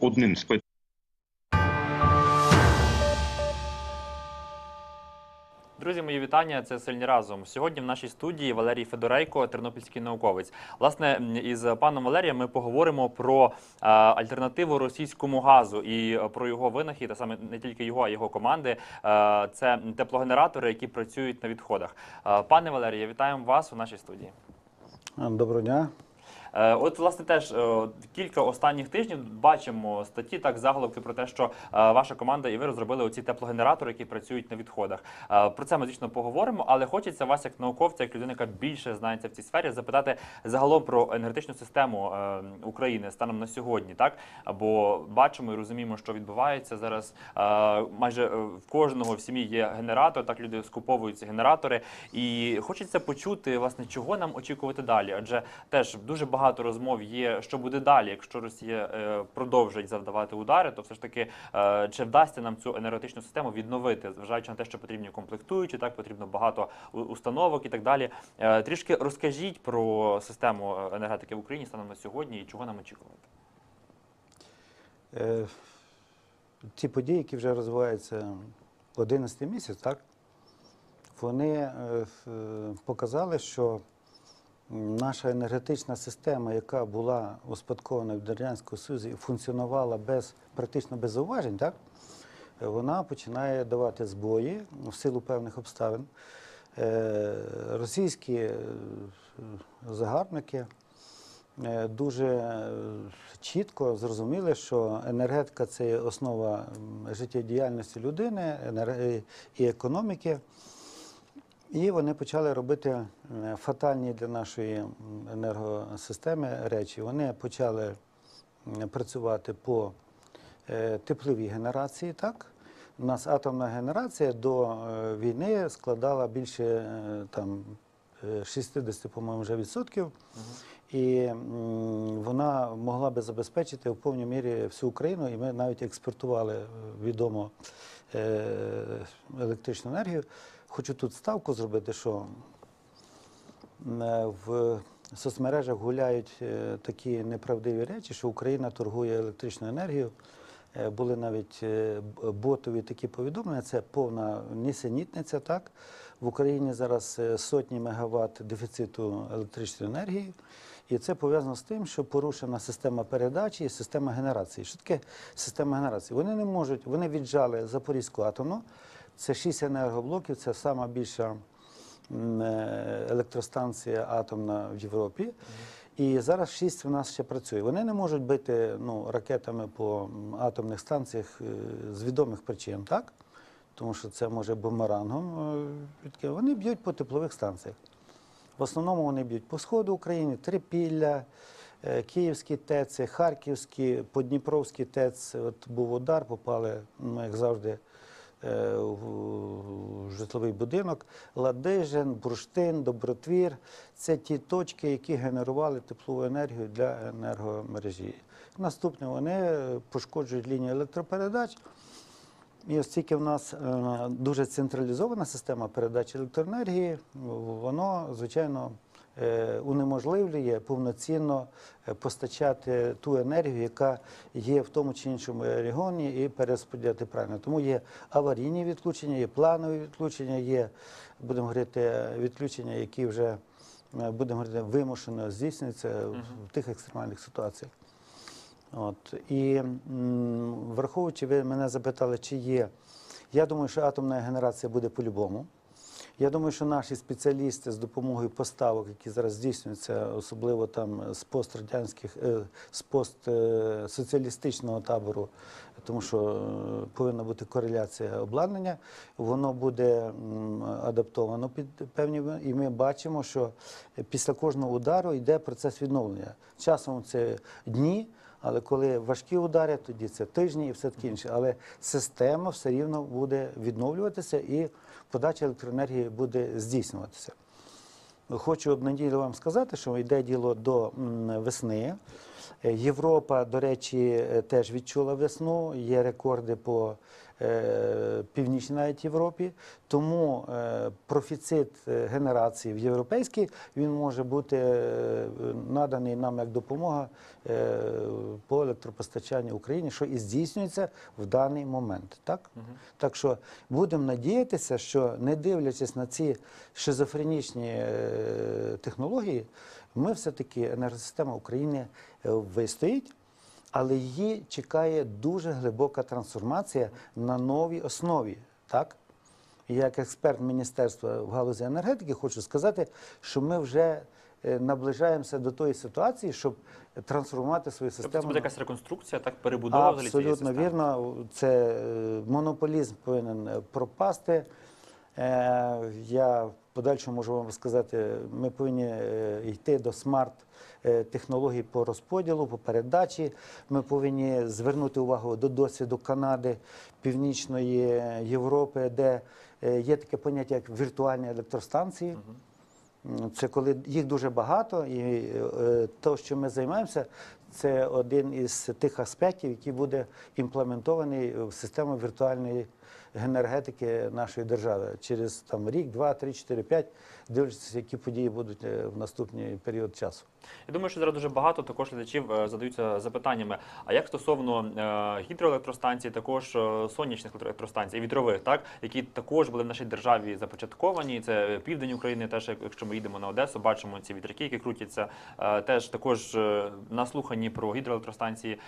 одним з питань. Друзі, мої вітання. Це сильні разом. Сьогодні в нашій студії Валерій Федорейко, тернопільський науковець. Власне, із паном Валерієм ми поговоримо про е, альтернативу російському газу і е, про його винахід, а саме не тільки його, а його команди. Е, це теплогенератори, які працюють на відходах. Е, пане Валерію, вітаємо вас у нашій студії. Доброго дня. Е, От, власне, теж е, кілька останніх тижнів бачимо статті, так заголовки про те, що е, ваша команда і ви розробили оці теплогенератори, які працюють на відходах. Про це ми звісно поговоримо, але хочеться вас, як науковця, як людина, яка більше знається в цій сфері, запитати загалом про енергетичну систему України станом на сьогодні, так бо бачимо і розуміємо, що відбувається зараз. Майже в кожного в сім'ї є генератор, так люди скуповують ці генератори, і хочеться почути, власне, чого нам очікувати далі, адже теж дуже багато розмов є, що буде далі, якщо Росія е, продовжить завдавати удари, то все ж таки е, чи вдасться нам цю енергетичну систему відновити, зважаючи на те, що потрібні комплектуючі, так потрібно багато установок і так далі. Е, Трішки розкажіть про систему енергетики в Україні станом на сьогодні і чого нам очікувати. Ті події, які вже розвиваються 11 місяць, так, вони показали, що наша енергетична система, яка була успадкована від Радянського Союзу і функціонувала без, практично без зауважень, так, вона починає давати збої в силу певних обставин. Е, Російські е, загарбники е, дуже чітко зрозуміли, що енергетика це основа життєдіяльності людини і економіки. І вони почали робити е, фатальні для нашої енергосистеми речі. Вони почали працювати по е, тепловій генерації. Так? У нас атомна генерація до е, війни складала більше там, е, 60, по-моєму, вже відсотків. І вона могла би забезпечити в повній мірі всю Україну, і ми навіть експортували відомо електричну енергію. Хочу тут ставку зробити, що е, в соцмережах гуляють е, такі неправдиві речі, що Україна торгує електричною енергією. Е, Були навіть ботові такі повідомлення. Це повна нісенітниця. Так в Україні зараз сотні мегаватт дефіциту електричної енергії, і це пов'язано з тим, що порушена система передачі і система генерації. Що таке система генерації? Вони не можуть, вони віджали Запорізьку атомну. Це шість енергоблоків, це сама більша е, електростанція атомна в Європі. І зараз шість в нас ще працює. Вони не можуть бити ну, ракетами по атомних станціях е, з відомих причин, так? Тому що це може бумерангом. е, Вони б'ють по теплових станціях. В основному вони б'ють по сходу України, Трипілля, Київські ТЕЦ, Харківські, Подніпровські ТЕЦ. От був удар, попали, ну, як завжди, житловий будинок. Ладижин, Бурштин, Добротвір це ті точки, які генерували теплову енергію для енергомережі. Наступне вони е, пошкоджують лінії електропередач. І оскільки в нас е, дуже централізована система передачі електроенергії, воно, звичайно, е, унеможливлює повноцінно е, постачати ту енергію, яка є в тому чи іншому регіоні, і перерозподіляти правильно. Тому є аварійні відключення, є планові відключення, є, будемо говорити, відключення, які вже е, будемо говорити, вимушено здійснюються в тих екстремальних ситуаціях. От. І враховуючи, ви мене запитали, чи є. Я думаю, що атомна генерація буде по-любому. Я думаю, що наші спеціалісти з допомогою поставок, які зараз здійснюються, особливо там з пострадянських, е, з постсоціалістичного табору, тому що е, повинна бути кореляція обладнання, воно буде адаптовано під певні і ми бачимо, що після кожного удару йде процес відновлення. Часом це дні. Але коли важкі удари, тоді це тижні і все таке інше. Але система все рівно буде відновлюватися і подача електроенергії буде здійснюватися. Хочу обнадійно вам сказати, що йде діло до весни. Європа, до речі, е, теж відчула весну. Є рекорди по північній навіть Європі. Тому е, профіцит е, генерації в європейській він може бути е, наданий нам як допомога е, по електропостачанню Україні, що і здійснюється в даний момент. Так, так що будемо надіятися, що не дивлячись на ці шизофренічні е, технології, ми все-таки енергосистема України е, вистоїть. Але її чекає дуже глибока трансформація на новій основі. Так? Як експерт міністерства в галузі енергетики хочу сказати, що ми вже е, наближаємося до тої ситуації, щоб трансформувати свою Тобто це буде якась реконструкція, так перебудова взагалі цієї Абсолютно вірно. Це е, монополізм повинен е, пропасти. Е, Я в подальшому можу вам сказати, ми повинні е, йти до смарт е, по розподілу, по передачі. Ми повинні звернути увагу до досвіду Канади, Північної Європи, де є таке поняття як віртуальні електростанції. Це коли їх дуже багато, і те, що ми займаємося, це один із тих аспектів, який буде імплементований в систему віртуальної енергетики нашої держави через там рік, два, три, чотири, п'ять, дивлячись, які події будуть е, в наступний період часу. Я думаю, що зараз дуже багато також глядачів е, задаються запитаннями. А як стосовно е, гідроелектростанцій, також е, сонячних електростанцій, вітрових, так які також були в нашій державі започатковані. Це південь України. Теж якщо ми їдемо на Одесу, бачимо ці вітряки, які крутяться. Теж також наслухані про гідроелектростанції.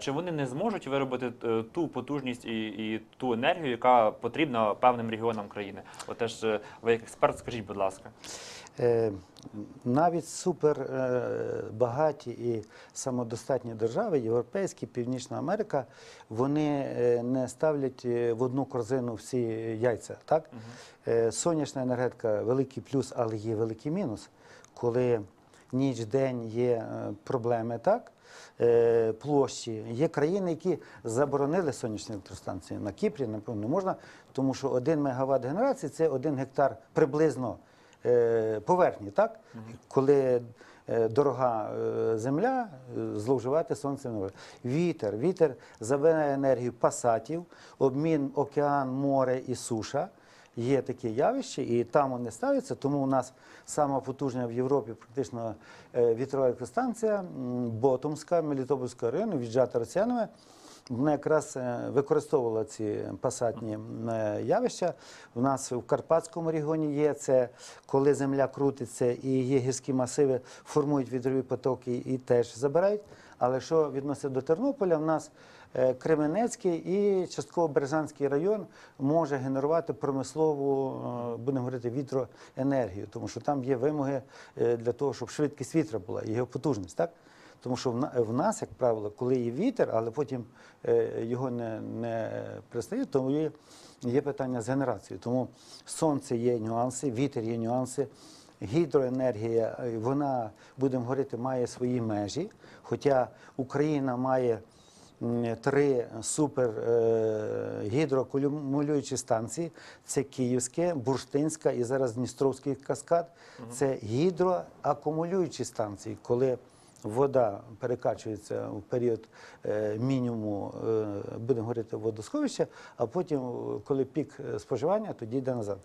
Чи вони не зможуть виробити ту потужність і, і ту енергію, яка потрібна певним регіонам країни? От теж ви як експерт, скажіть, будь ласка. Е, Навіть супер е, багаті і самодостатні держави, європейські, Північна Америка, вони е, не ставлять в одну корзину всі яйця. Так? Е, Сонячна енергетика великий плюс, але є великий мінус, коли ніч, день є проблеми, так? Площі. Є країни, які заборонили сонячні електростанції. На Кіпрі, напевно, можна, тому що 1 мегаватт генерації це 1 гектар приблизно поверхні, так? Коли е, дорога е, земля, е, зловживати сонцем. Вітер. Вітер забирає енергію пасатів, обмін океан, море і суша. Є такі явища, і там вони ставляться. Тому у нас сама потужна в Європі практично е, вітрова електростанція Ботомська, Мелітопольського району, віджата росіянами. Вона якраз е, використовувала ці пасатні е, явища. У нас в Карпатському регіоні є це, коли земля крутиться і є гірські масиви, формують вітрові потоки і теж забирають. Але що відноситься до Тернополя, в нас е, Кременецький і частково Березанський район може генерувати промислову, будемо говорити, вітроенергію, тому що там є вимоги для того, щоб швидкість вітра була і його потужність. Так? Тому що в нас, як правило, коли є вітер, але потім е, його не, не пристає, то є, є питання з генерацією. Тому сонце є нюанси, вітер є нюанси. Гідроенергія, е, вона, будемо говорити, має свої межі. Хоча Україна має три супер е, гідроакумулюючі станції: це Київське, Бурштинська і зараз Дністровський каскад. Це гідроакумулюючі станції, коли вода перекачується в період е, мінімуму, е, будемо говорити, водосховища, а потім, е, коли пік споживання, тоді йде назад.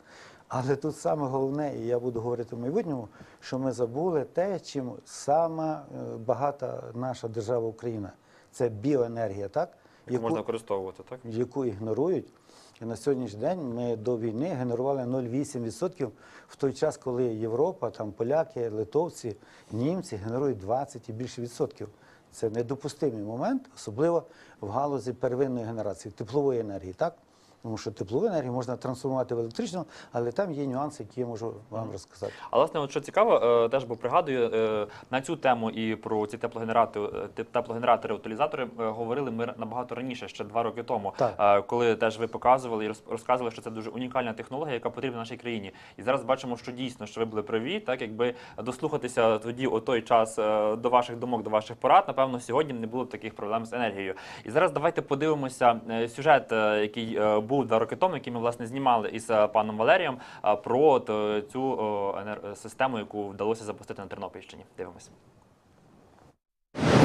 Але тут саме головне, і я буду говорити в майбутньому, що ми забули те, чим сама багата наша держава Україна. Це біоенергія, так? Яку можна використовувати, так? яку ігнорують. І на сьогоднішній день ми до війни генерували 0,8% в той час, коли Європа, там поляки, литовці, німці генерують 20 і більше відсотків. Це недопустимий момент, особливо в галузі первинної генерації теплової енергії, так? Тому що теплову енергію можна трансформувати в електричну, але там є нюанси, які я можу вам розказати. А власне, от що цікаво, е, теж бо пригадую е, на цю тему і про ці теплогенератори, е, теплогенератори, утилізатори говорили ми набагато раніше, ще два роки тому, Так. коли теж ви показували і розказували, що це дуже унікальна технологія, яка потрібна нашій країні. І зараз бачимо, що дійсно що ви були праві, так якби дослухатися тоді у той час до ваших думок, до ваших порад, напевно, сьогодні не було б таких проблем з енергією. І зараз давайте подивимося сюжет, який був два роки тому, який ми власне знімали із е, паном Валерієм е, про е, цю систему, яку вдалося запустити на Тернопільщині. Дивимося.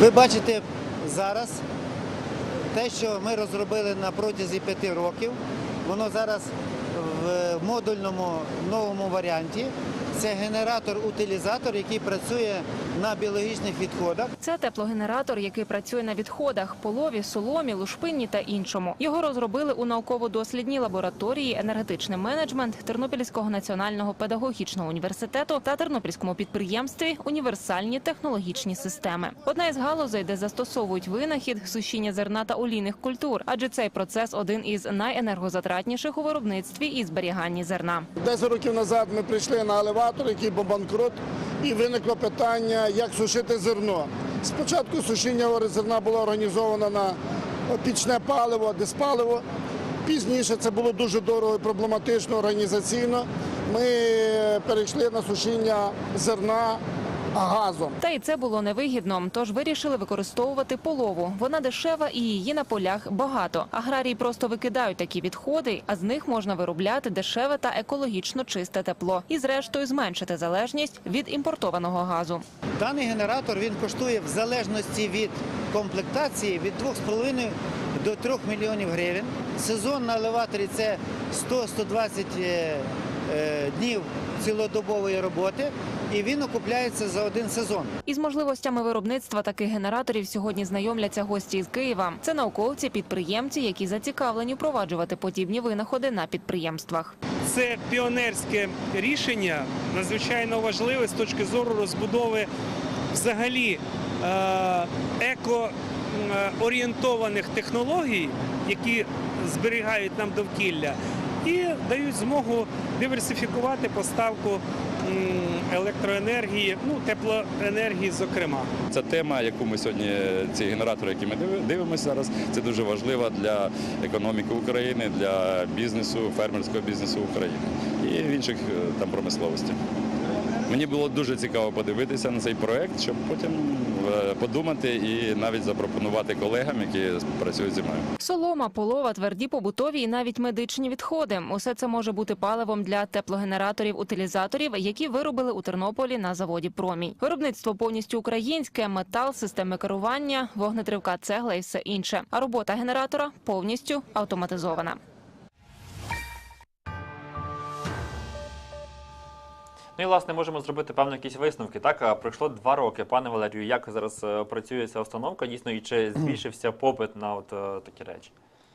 Ви бачите зараз те, що ми розробили на протязі п'яти років, воно зараз в модульному новому варіанті. Це генератор-утилізатор, який працює на біологічних відходах. Це теплогенератор, який працює на відходах, полові, соломі, лушпинні та іншому. Його розробили у науково-дослідній лабораторії енергетичний менеджмент Тернопільського національного педагогічного університету та Тернопільському підприємстві Універсальні технологічні системи. Одна із галузей, де застосовують винахід сушіння зерна та олійних культур, адже цей процес один із найенергозатратніших у виробництві і зберіганні зерна. 10 років назад ми прийшли на елеватор, який був банкрут, і виникло питання, як сушити зерно. Спочатку сушіння зерна було організовано на пічне паливо, диспаливо. Пізніше це було дуже дорого і проблематично організаційно. Ми перейшли на сушіння зерна газом. Та й це було невигідно, тож вирішили використовувати полову. Вона дешева і її на полях багато. Аграрії просто викидають такі відходи, а з них можна виробляти дешеве та екологічно чисте тепло. І зрештою зменшити залежність від імпортованого газу. Даний генератор він коштує в залежності від комплектації від 2,5 до 3 мільйонів гривень. Сезон на елеваторі це 100-120 е, е, днів цілодобової роботи, і він окупляється за один сезон. Із можливостями виробництва таких генераторів сьогодні знайомляться гості із Києва. Це науковці, підприємці, які зацікавлені впроваджувати подібні винаходи на підприємствах. Це піонерське рішення, надзвичайно важливе з точки зору розбудови взагалі е, еко-орієнтованих технологій, які зберігають нам довкілля, і дають змогу диверсифікувати поставку електроенергії, ну теплоенергії, зокрема. Ця тема, яку ми сьогодні, ці генератори, які ми дивимося зараз, це дуже важлива для економіки України, для бізнесу, фермерського бізнесу України і в інших е, там промисловості. Мені було дуже цікаво подивитися на цей проект, щоб потім е, подумати і навіть запропонувати колегам, які працюють зі мною. Солома, полова, тверді побутові і навіть медичні відходи. Усе це може бути паливом для теплогенераторів-утилізаторів, які виробили у Тернополі на заводі Промій. Виробництво повністю українське, метал, системи керування, вогнетривка, цегла і все інше. А робота генератора повністю автоматизована. Ну і власне можемо зробити певно якісь висновки. Так пройшло два роки. Пане Валерію, як зараз е, працює ця установка? Дійсно, і чи збільшився попит на от е, такі речі?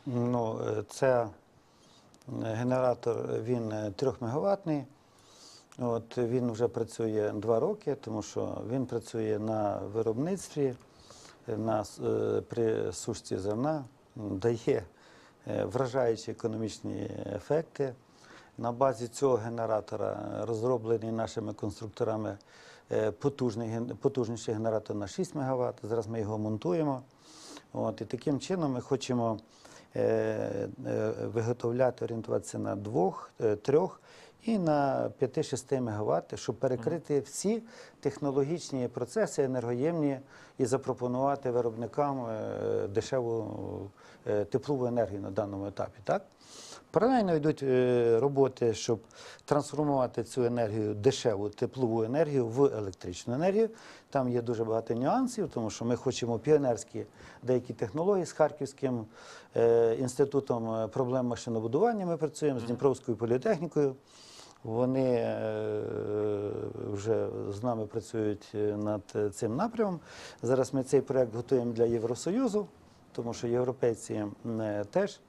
Ну, е, це генератор, він 3 мегаваттний. От він вже працює два роки, тому що він працює на виробництві, на, при сушці зерна, дає вражаючі економічні ефекти. На базі цього генератора розроблений нашими конструкторами е, потужний, потужніший генератор на 6 МВт. Зараз ми його монтуємо. От, і таким чином ми хочемо е, е, виготовляти, орієнтуватися на двох, е, трьох і на 5-6 МВт, щоб перекрити всі технологічні процеси енергоємні і запропонувати виробникам е, дешеву е, теплову енергію на даному етапі. Так? Паралельно йдуть е, роботи, щоб трансформувати цю енергію, дешеву теплову енергію в електричну енергію. Там є дуже багато нюансів, тому що ми хочемо піонерські деякі технології з Харківським е, інститутом е, проблем машинобудування. Ми працюємо з Дніпровською політехнікою. Вони вже з нами працюють над цим напрямом. Зараз ми цей проект готуємо для Євросоюзу, тому що європейці теж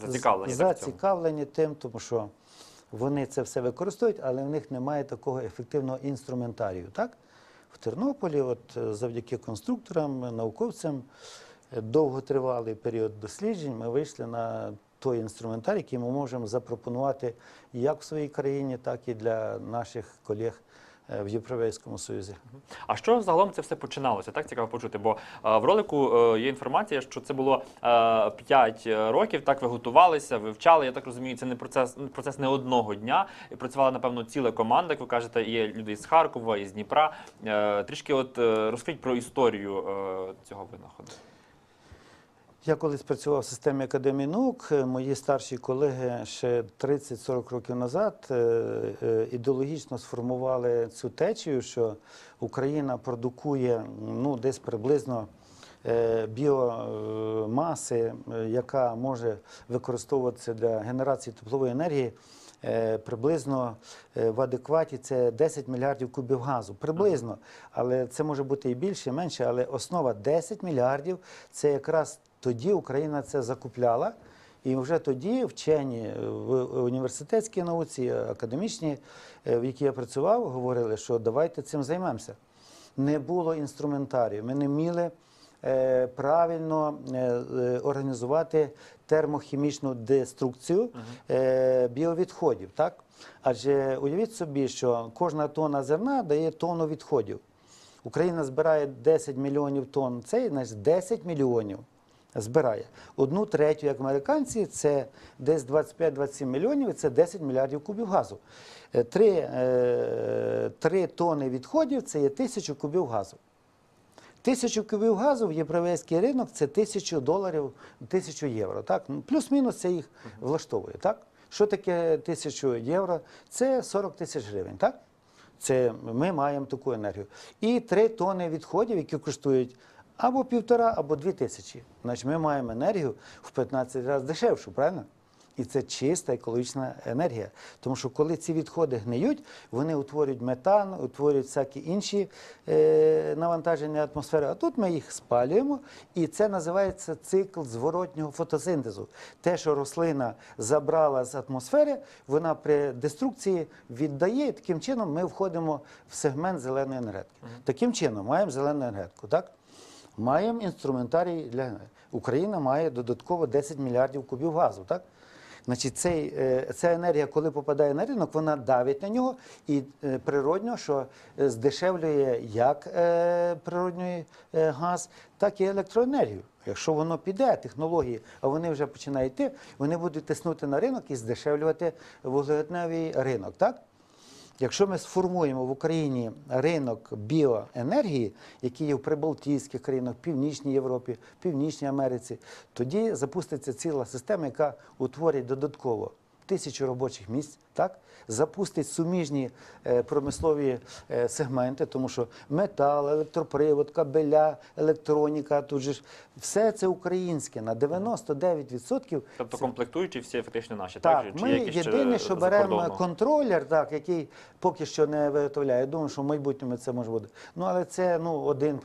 Зацікавлені зацікавлені тим, тому що вони це все використовують, але в них немає такого ефективного інструментарію. Так? В Тернополі, от е, завдяки конструкторам, науковцям, е, довготривалий період досліджень, ми вийшли на той інструментарій, який ми можемо запропонувати як в своїй країні, так і для наших колег в Європейському Союзі. А що загалом це все починалося? Так цікаво почути. Бо е, в ролику е, є інформація, що це було е, 5 років. Так ви готувалися, вивчали. Я так розумію, це не процес, процес не одного дня. І працювала напевно ціла команда. Як ви кажете, є люди із Харкова, із Дніпра. Е, трішки, от е, розкажіть про історію е, цього винаходу. Я колись працював в системі Академії наук. Е, Мої старші колеги ще 30-40 років назад е, е, ідеологічно сформували цю течію, що Україна продукує ну, десь приблизно біомаси, яка може використовуватися для генерації теплової енергії. Приблизно в адекваті це 10 мільярдів кубів газу. Приблизно, але це може бути і більше, і менше. Але основа 10 мільярдів це якраз тоді Україна це закупляла. І вже тоді вчені в університетській науці, академічній, е, в якій я працював, говорили, що давайте цим займемося. Не було інструментарію. Ми не вміли е, правильно е, організувати термохімічну деструкцію біовідходів. Так? Адже уявіть собі, що кожна тонна зерна дає тонну відходів. Україна збирає 10 мільйонів тонн, це значить 10 мільйонів збирає. Одну третю, як американці, це десь 25-27 мільйонів, це 10 мільярдів кубів газу. Е, Три, е, три тони відходів це є тисячу кубів газу. Тисячу кубів газу в європейський ринок це тисячу доларів, тисячу євро. Так? Ну, Плюс-мінус це їх влаштовує. Так? Що таке тисячу євро? Це 40 тисяч гривень. Так? Це ми маємо таку енергію. І три тони відходів, які коштують або півтора, або дві тисячі. Значить, ми маємо енергію в 15 разів дешевшу, правильно? І це чиста екологічна енергія. Тому що коли ці відходи гниють, вони утворюють метан, утворюють всякі інші е, навантаження атмосфери. А тут ми їх спалюємо, і це називається цикл зворотнього фотосинтезу. Те, що рослина забрала з атмосфери, вона при деструкції віддає, і таким чином ми входимо в сегмент зеленої енергетики. Таким чином маємо зелену енергетику. Так? Маємо інструментарій для. Україна має додатково 10 мільярдів кубів газу. Так? Значить, цей, е, ця енергія, коли попадає на ринок, вона давить на нього і е, природньо, що е, здешевлює як природній е, газ, так і електроенергію. Якщо воно піде, технології, а вони вже починають йти, вони будуть тиснути на ринок і здешевлювати вуглеводневий ринок. Так? Якщо ми сформуємо в Україні ринок біоенергії, який є в прибалтійських країнах, Північній Європі, Північній Америці, тоді запуститься ціла система, яка утворить додатково тисячу робочих місць, так? запустить суміжні е, промислові е, сегменти, тому що метал, електропривод, кабеля, електроніка, тут же ж все це українське на 99%. Тобто комплектуючі всі фактично наші, Так, так? Чи ми єдине, що беремо контролер, так, який поки що не виготовляє. Я думаю, що в майбутньому це може бути. Ну, але це ну, один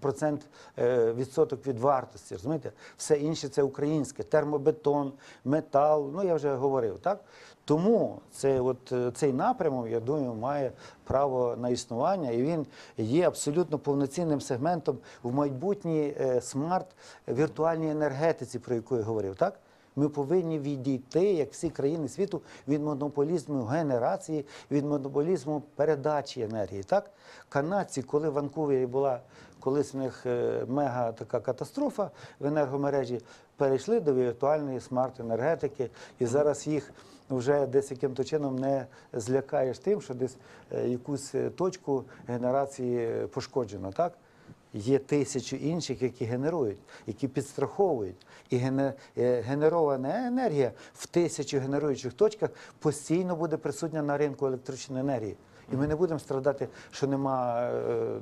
процент е, відсоток від вартості. Розумієте? Все інше це українське, термобетон, метал. Ну, я вже говорив, так? Тому це, от, е, цей напрямок, я думаю, має право на існування, і він є абсолютно повноцінним сегментом в майбутній е, смарт віртуальній енергетиці, про яку я говорив. Так? Ми повинні відійти, як всі країни світу, від монополізму генерації, від монополізму передачі енергії. Так? Канадці, коли в Ванкувері була колись в них е, мега така катастрофа в енергомережі, перейшли до віртуальної смарт-енергетики, і зараз їх вже десь яким-то чином не злякаєш тим, що десь е, якусь е, точку генерації пошкоджено. Так? Є тисячі інших, які генерують, які підстраховують. І е, генерована енергія в тисячі генеруючих точках постійно буде присутня на ринку електричної енергії. І ми не будемо страдати, що нема е,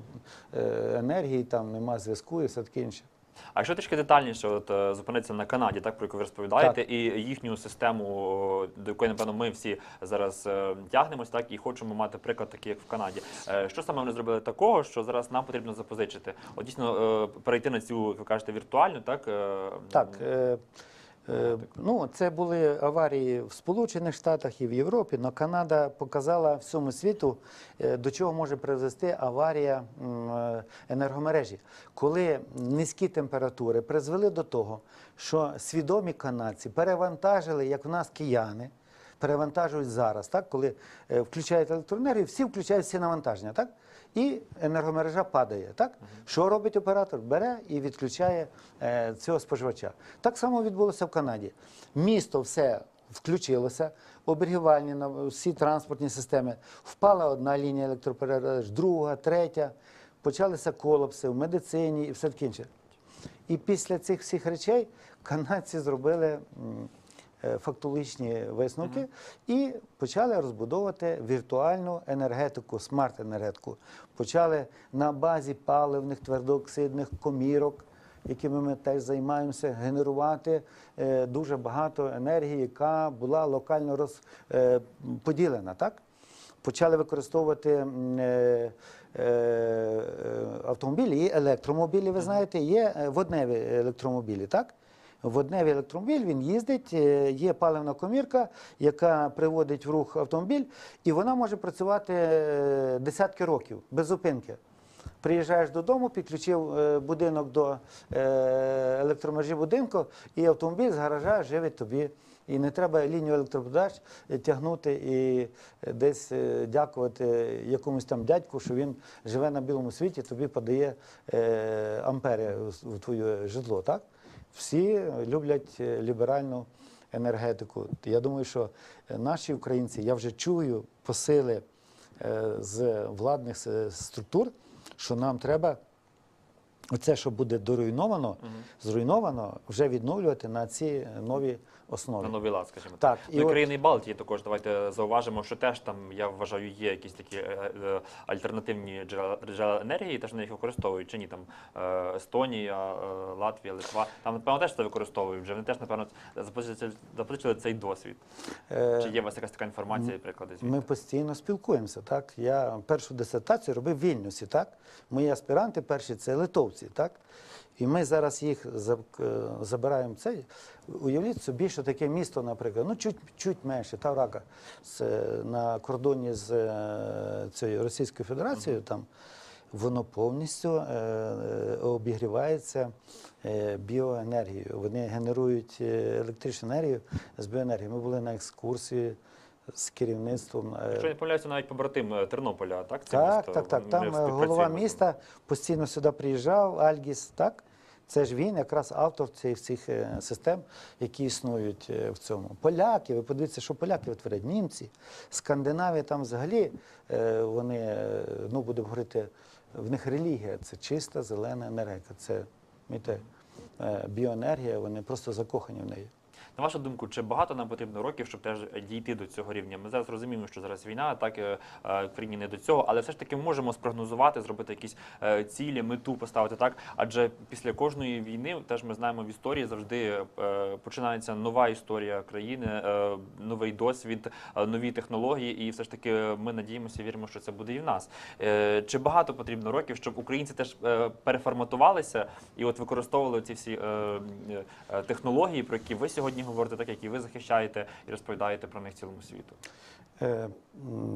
е, енергії, там нема зв'язку і все таке інше. А якщо трішки детальніше от, зупиниться на Канаді, так про яку ви розповідаєте, і їхню систему, до якої напевно ми всі зараз е, тягнемось, так і хочемо мати приклад, такий як в Канаді. Е, Що саме вони зробили такого, що зараз нам потрібно запозичити? От дійсно е, перейти на цю, як ви кажете, віртуальну, так е, Так, е, е, ну, це були аварії в Сполучених Штатах і в Європі, але Канада показала всьому світу, е, до чого може призвести аварія е, енергомережі. Коли низькі температури призвели до того, що свідомі канадці перевантажили, як в нас кияни, перевантажують зараз, так, коли е, включають електроенергію, всі включають всі навантаження, так? І енергомережа падає. Так? Що робить оператор? Бере і відключає е, цього споживача. Так само відбулося в Канаді. Місто все включилося, оберігувальні всі транспортні системи. Впала одна лінія електропередач, друга, третя. Почалися колапси в медицині і все таке інше. І після цих всіх речей канадці зробили е, фактологічні висновки і почали розбудовувати віртуальну енергетику, смарт-енергетику. Почали на базі паливних твердооксидних комірок, якими ми теж займаємося, генерувати е, дуже багато енергії, яка була локально розподілена. Так? Почали використовувати е, е, е, автомобілі і електромобілі. Ви знаєте, є е, водневі електромобілі, так? Водневий електромобіль він їздить, е, є паливна комірка, яка приводить в рух автомобіль, і вона може працювати е, десятки років без зупинки. Приїжджаєш додому, підключив е, будинок до електромережі будинку, і автомобіль з гаража живить тобі. І не треба лінію електропередач тягнути і десь дякувати якомусь там дядьку, що він живе на білому світі, тобі подає ампери в твоє житло. Так? Всі люблять е, ліберальну енергетику. Я думаю, що е, наші українці, я вже чую посили е, з владних структур, що нам треба оце, що буде доруйновано, зруйновано, вже відновлювати на ці нові основи. На новий лад, скажімо Так, Ну, і і от- країни Балтії також давайте зауважимо, що теж там я вважаю є якісь такі е, е, альтернативні джерела, джерела енергії, теж на них використовують. Чи ні там е, Естонія, Латвія, Литва. Там напевно теж це використовують. Вже вони теж напевно запозичили, цей досвід. Е, Чи є у вас якась така інформація приклади? звідти? Ми постійно спілкуємося. Так? Я першу дисертацію робив в Вільнюсі. Так? Мої аспіранти перші це литовці. Так? І ми зараз їх е, забираємо цей. Уявіть собі, що таке місто, наприклад, ну чуть, чуть менше, Таврака, на кордоні з е, цією Російською Федерацією, там воно повністю е, обігрівається біоенергією. Вони генерують електричну енергію з біоенергії. Ми були на екскурсії з керівництвом. Якщо не помиляюся, навіть побратим Тернополя, так? Це так, місто? так, так. Там голова міста постійно сюди приїжджав, Альгіс, так? Це ж він якраз автор цих всіх е, систем, які існують е, в цьому. Поляки, ви подивіться, що поляки витворять, німці, Скандинавія там взагалі е, вони, ну будемо говорити, в них релігія це чиста зелена енергетика. Це біоенергія, вони просто закохані в неї. На вашу думку, чи багато нам потрібно років, щоб теж дійти до цього рівня? Ми зараз розуміємо, що зараз війна, так е, е, країні не до цього, але все ж таки можемо спрогнозувати, зробити якісь е, цілі, мету поставити так. Адже після кожної війни, теж ми знаємо в історії, завжди починається нова історія країни, новий досвід, нові технології, і все ж таки ми надіємося, віримо, що це буде і в нас. Чи багато потрібно років, щоб українці теж переформатувалися і от використовували ці всі технології, про які ви сьогодні говорите, так як і ви захищаєте і розповідаєте про них цілому світу? Е,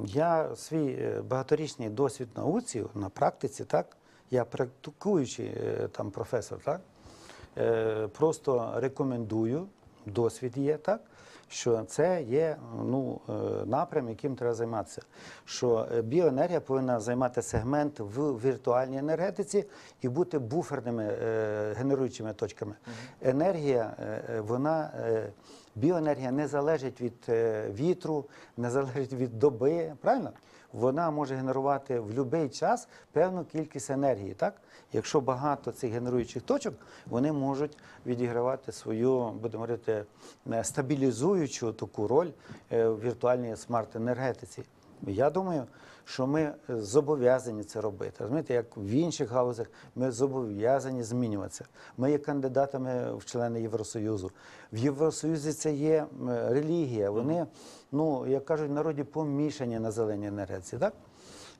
Я свій е, багаторічний досвід науці на практиці, так, я практикуючий е, там професор, так, просто рекомендую, досвід є, так, що це є ну, е, напрям, яким треба займатися. Що е, біоенергія повинна займати сегмент в віртуальній енергетиці і бути буферними е, генеруючими точками. Енергія, вона. Біоенергія не залежить від вітру, не залежить від доби, правильно? Вона може генерувати в будь-який час певну кількість енергії. Так? Якщо багато цих генеруючих точок, вони можуть відігравати свою, будемо говорити, е, стабілізуючу таку роль е, в віртуальній смарт-енергетиці. Я думаю, що ми зобов'язані це робити. Розумієте, як в інших галузях ми зобов'язані змінюватися. Ми є кандидатами в члени Євросоюзу. В Євросоюзі це є релігія. Вони, ну як кажуть, народі помішані на зеленій енергетиці. Так?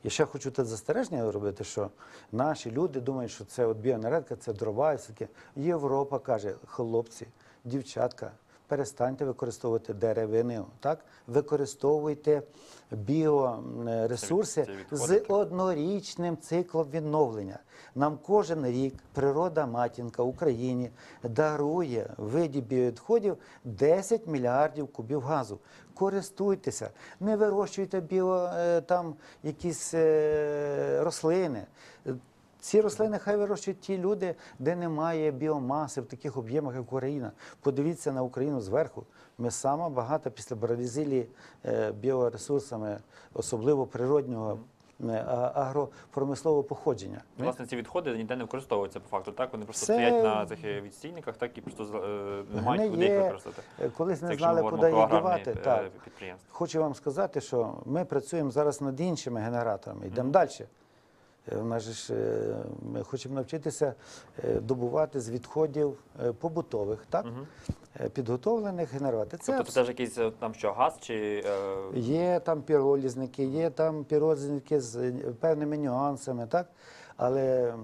Я ще хочу те застереження робити, що наші люди думають, що це от біоенергетика, це дрова і все таке. Європа каже, хлопці, дівчатка, перестаньте використовувати деревину, так? Використовуйте біоресурси з однорічним циклом відновлення. Нам кожен рік природа матінка Україні дарує в виді біовідходів 10 мільярдів кубів газу. Користуйтеся, не вирощуйте біо е, там якісь е, рослини. Ці рослини хай вирощують ті люди, де немає біомаси в таких об'ємах, як Україна. Подивіться на Україну зверху. Ми сама багата після Бразилії е, біоресурсами, особливо природнього е, агропромислового походження. Власне, ці відходи ніде не використовуються по факту. Так вони просто Це- стоять на цих е, відстійниках, так і просто е, не мають куди їх використати. Колись Це не знали, куди їх дівати. Так. Хочу вам сказати, що ми працюємо зараз над іншими генераторами. Йдемо далі. Е, У нас ж е, ми хочемо навчитися е, добувати з відходів е, побутових, так? Е, підготовлених генерувати. Це Тобто це теж якийсь е, там що, газ чи е, Є там піролізники, є там піролізники з е, певними нюансами, так? Але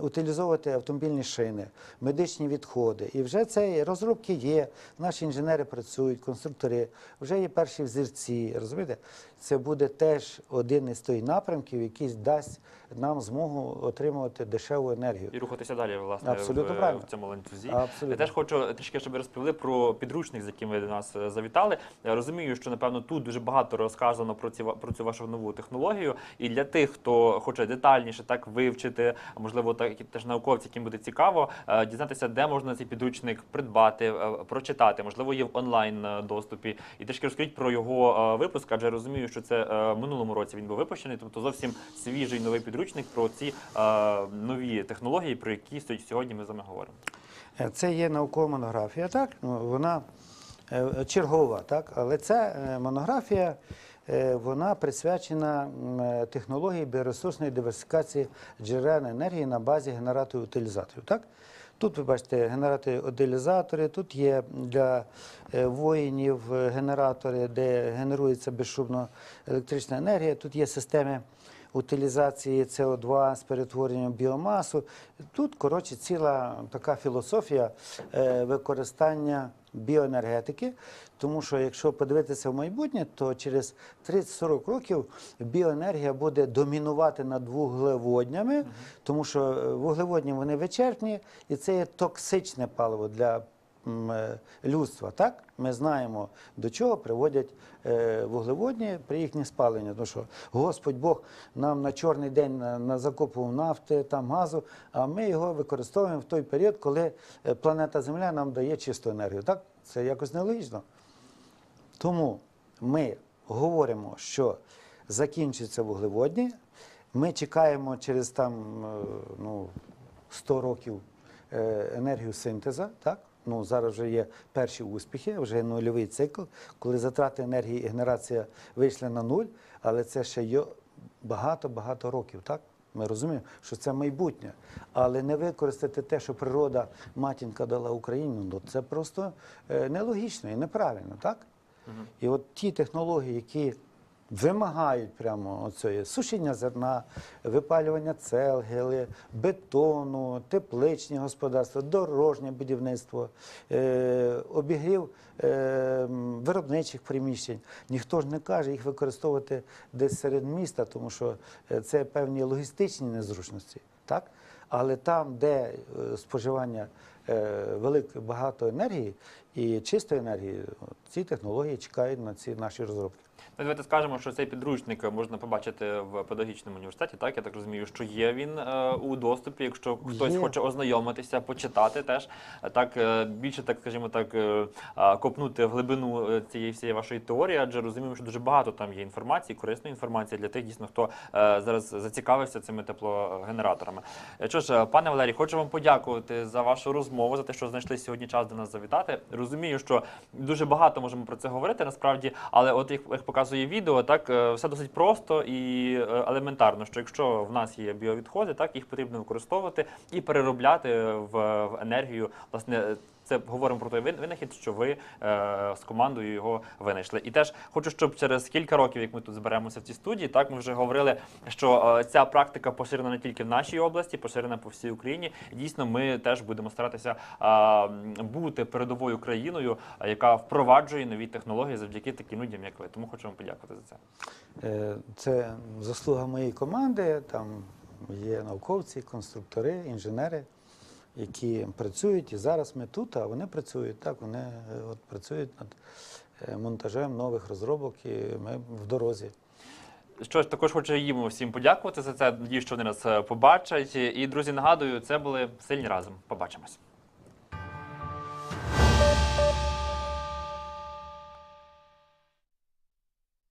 утилізовувати автомобільні шини, медичні відходи. І вже це розробки є. Наші інженери працюють, конструктори, вже є перші взірці. Розумієте? Це буде теж один із тих напрямків, який дасть нам змогу отримувати дешеву енергію. і рухатися далі, власне, Абсолютно в, правильно. в цьому ланцюзі. Абсолютно. Я теж хочу трішки, щоб ви розповіли про підручник, з яким ви до нас е, завітали. Я розумію, що напевно тут дуже багато розказано про ці про цю вашу нову технологію. І для тих, хто хоче детальніше так вивчити, можливо, так теж науковці, яким буде цікаво, е, дізнатися, де можна цей підручник придбати, е, прочитати. Можливо, є в онлайн е, доступі. І трішки розкажіть про його е, випуск, адже я розумію, що це е, минулому році він був випущений, тобто зовсім свіжий новий підручник про ці е, нові технології, про які сьогодні ми з вами говоримо. Е, Це є наукова монографія, так? Ну, Вона чергова, так? Але ця монографія вона присвячена технології біоресурсної диверсифікації джерел енергії на базі генераторів утилізаторів. Так? Тут ви бачите генератори одилізатори тут є для е, воїнів е, генератори, де генерується безшумно електрична енергія. Тут є системи утилізації СО2 з перетворенням біомасу. Тут, коротше, ціла така філософія е, використання біоенергетики, тому що якщо подивитися в майбутнє, то через 30-40 років біоенергія буде домінувати над вуглеводнями, тому що е, вуглеводні вони вичерпні, і це є токсичне паливо для людства. Так? Ми знаємо, до чого приводять е, вуглеводні при їхнє спаленні. Тому що Господь Бог нам на чорний день на- закопував нафти, там газу, а ми його використовуємо в той період, коли е, планета Земля нам дає чисту енергію. Так? Це якось нелогічно. Тому ми говоримо, що закінчаться вуглеводні. Ми чекаємо через там е, ну, 100 років е, енергію синтеза. Так? Ну, зараз вже є перші успіхи, вже є нульовий цикл, коли затрати енергії і генерація вийшли на нуль, але це ще є багато-багато років. Так? Ми розуміємо, що це майбутнє. Але не використати те, що природа матінка дала Україні, ну це просто е, нелогічно і неправильно, так? І от ті технології, які вимагають прямо оцеї сушіння зерна, випалювання цегли, бетону, тепличні господарства, дорожнє будівництво, е, обігрів е, виробничих приміщень. Ніхто ж не каже їх використовувати десь серед міста, тому що е, це певні логістичні незручності. Так? Але там, де споживання велике багато енергії і чистої енергії, ці технології чекають на ці наші розробки. Ну, давайте скажемо, що цей підручник можна побачити в педагогічному університеті. Так, я так розумію, що є він е, у доступі. Якщо хтось Є. хоче ознайомитися, почитати теж так е, більше, так скажімо так, е, копнути в глибину е, цієї всієї вашої теорії, адже розуміємо, що дуже багато там є інформації, корисної інформації для тих, дійсно, хто е, зараз зацікавився цими теплогенераторами. Е, Що ж, е, пане Валерій, хочу вам подякувати за вашу розмову, за те, що знайшли сьогодні час до нас завітати. Розумію, що дуже багато можемо про це говорити насправді, але от як, як показує відео, так е, все досить просто і е, елементарно, що якщо в нас є біовідходи, так їх потрібно використовувати і переробляти в, в енергію. Власне, це говоримо про той вин- винахід, що ви е, з командою його винайшли. І теж хочу, щоб через кілька років, як ми тут зберемося в цій студії, так ми вже говорили, що е, ця практика поширена не тільки в нашій області, поширена по всій Україні. Дійсно, ми теж будемо старатися е, бути передовою країною, е, яка впроваджує нові технології завдяки таким людям, як ви. Тому хочу вам подякувати за це. Е, Це заслуга моєї команди. Там є науковці, конструктори, інженери, які працюють. І зараз ми тут, а вони працюють. Так, вони е, от працюють над е, монтажем нових розробок, і ми в дорозі. Що ж, також хочу їм всім подякувати за це. Надію, що вони нас е, побачать. І друзі, нагадую, це були сильні разом. Побачимось.